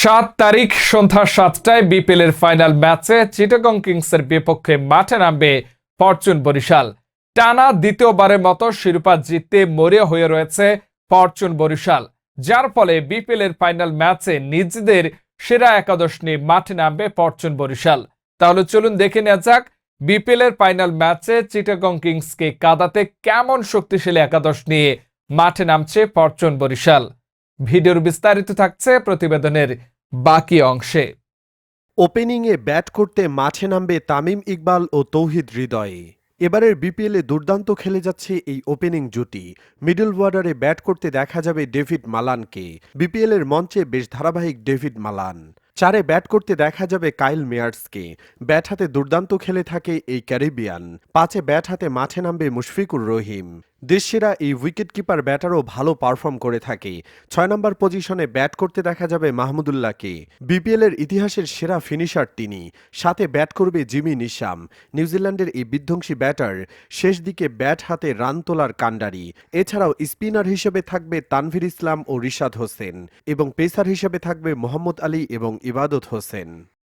সাত তারিখ সন্ধ্যা সাতটায় বিপিএল এর ফাইনাল ম্যাচে চিটাগং কিংসের বিপক্ষে মাঠে নামবে ফরচুন বরিশাল। টানা দ্বিতীয়বারের মতো শিরোপা জিততে মরিয়া হয়ে রয়েছে ফরচুন বরিশাল। যার ফলে বিপিএল এর ফাইনাল ম্যাচে নিজেদের সেরা একাদশ নিয়ে মাঠে নামবে ফরচুন বরিশাল। তাহলে চলুন দেখে নেওয়া যাক বিপিএল এর ফাইনাল ম্যাচে চিটাগং কিংসকে কাদাতে কেমন শক্তিশালী একাদশ নিয়ে মাঠে নামছে ফরচুন বরিশাল। ভিডিওর বিস্তারিত থাকছে প্রতিবেদনের বাকি অংশে। ওপেনিংয়ে ব্যাট করতে মাঠে নামবে তামিম ইকবাল ও তৌহিদ হৃদয়ে। এবারের বিপিএলে দুর্দান্ত খেলে যাচ্ছে এই ওপেনিং জুটি। মিডল ওয়ার্ডারে ব্যাট করতে দেখা যাবে ডেভিড মালানকে। বিপিএলের মঞ্চে বেশ ধারাবাহিক ডেভিড মালান। চারে ব্যাট করতে দেখা যাবে কাইল মেয়ার্সকে। ব্যাট হাতে দুর্দান্ত খেলে থাকে এই ক্যারিবিয়ান। পাঁচে ব্যাট হাতে মাঠে নামবে মুশফিকুর রহিম। দেশসেরা এই উইকেটকিপার ব্যাটারও ভালো পারফর্ম করে থাকে। ছয় নম্বর পজিশনে ব্যাট করতে দেখা যাবে মাহমুদুল্লাহকে। বিপিএল এর ইতিহাসের সেরা ফিনিশার তিনি। সাথে ব্যাট করবে জিমি নিশাম। নিউজিল্যান্ডের এই বিধ্বংসী ব্যাটার শেষ দিকে ব্যাট হাতে রান তোলার কাণ্ডারি। এছাড়াও স্পিনার হিসেবে থাকবে তানভীর ইসলাম ও রিশাদ হোসেন এবং পেসার হিসেবে থাকবে মোহাম্মদ আলী এবং ইবাদত হোসেন।